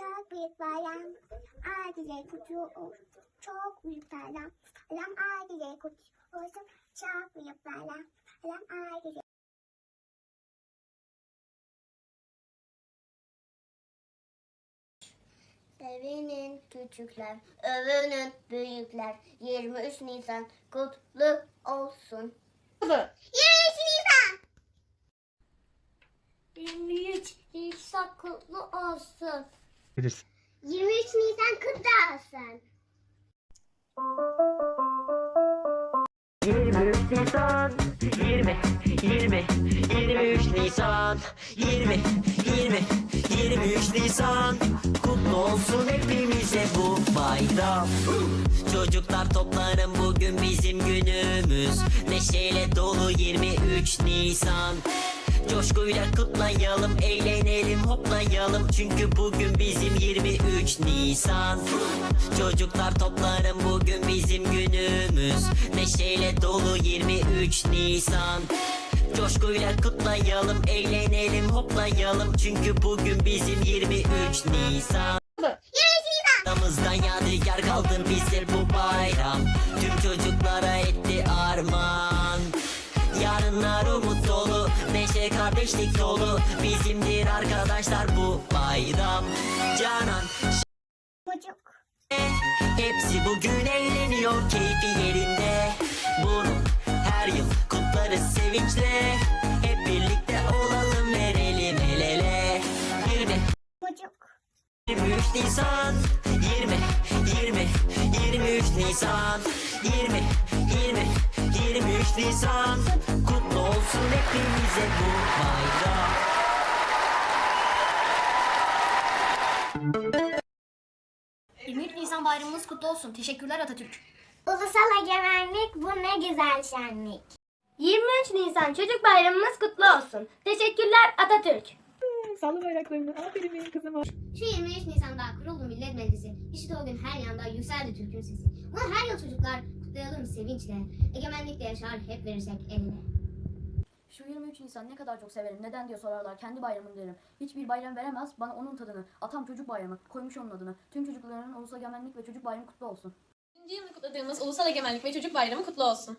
Çok büyük bayram. Aile kutlu olsun. Çok büyük bayram. Bayram aile kutlu olsun. Çok büyük bayram. Bayram aile Sevinin küçükler, övünün büyükler. 23 Nisan kutlu olsun. 23 Nisan! 23 Nisan kutlu olsun. Bilirsin. 23 Nisan kutlu olsun. 23 Nisan 20 20 23 Nisan 20 20 23 Nisan Kutlu olsun hepimize bu bayram Çocuklar toplanın bugün bizim günümüz Neşeyle dolu 23 Nisan Coşkuyla kutlayalım, eğlenelim, hoplayalım. Çünkü bugün bizim 23 Nisan. Çocuklar toplanın bugün bizim günümüz. Neşeyle dolu 23 Nisan. Coşkuyla kutlayalım, eğlenelim, hoplayalım. Çünkü bugün bizim 23 Nisan. Aramızdan yadigar kaldı bize bu bayram. Tüm çocuklara etti armağan Kardeşlik dolu Bizimdir arkadaşlar bu bayram. Canan Çocuk. Hepsi bugün eğleniyor keyfi yerinde. Bunu her yıl kutlarız sevinçle. Hep birlikte olalım verelim el ele. 20 Çocuk. 23 Nisan. 20 20 23 Nisan. 20 20 23 Nisan olsun hepimize bu bayram 23 Nisan bayramımız kutlu olsun. Teşekkürler Atatürk. Ulusal egemenlik bu ne güzel şenlik. 23 Nisan Çocuk Bayramımız kutlu olsun. Teşekkürler Atatürk. Salla bayraklarını. Aferin benim kızıma. Şu 23 Nisan'da kuruldu Millet Meclisi. İşte o gün her yanda yükseldi Türk'ün sesi. Bunu her yıl çocuklar kutlayalım sevinçle. Egemenlikle yaşar hep verirsek eline. Şu 23 Nisan ne kadar çok severim. Neden diye sorarlar. Kendi bayramım derim. Hiçbir bayram veremez bana onun tadını. Atam çocuk bayramı. Koymuş onun adını. Tüm çocukların ulusal egemenlik ve çocuk bayramı kutlu olsun. İkinci yılını kutladığımız Ulusal Egemenlik ve Çocuk Bayramı kutlu olsun.